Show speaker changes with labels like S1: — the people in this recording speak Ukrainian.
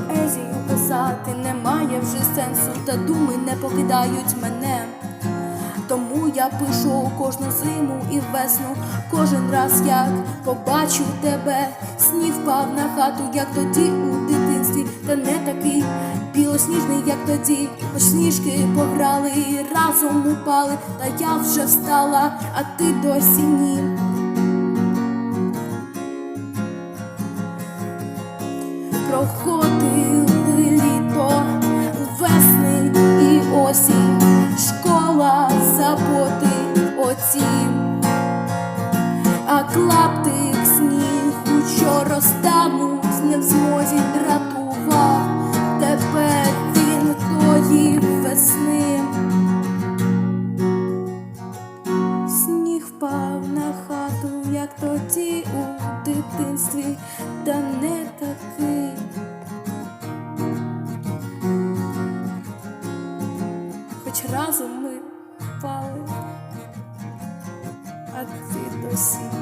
S1: поезію писати немає вже сенсу, та думи не покидають мене. Тому я пишу кожну зиму і весну, кожен раз як побачу тебе, сніг впав на хату, як тоді у дитинстві, та не такий білосніжний, як тоді. Хоч сніжки пограли і разом упали, та я вже встала, а ти досі ні. Проходили літо, весни і осінь, школа заботи оці, а клаптик снігу, що розтануть, не в змозі дратував тебе він тої весни. Сніг впав на хату, як тоді дитинстві, та не такий. Хоч разом ми впали, а ти досі.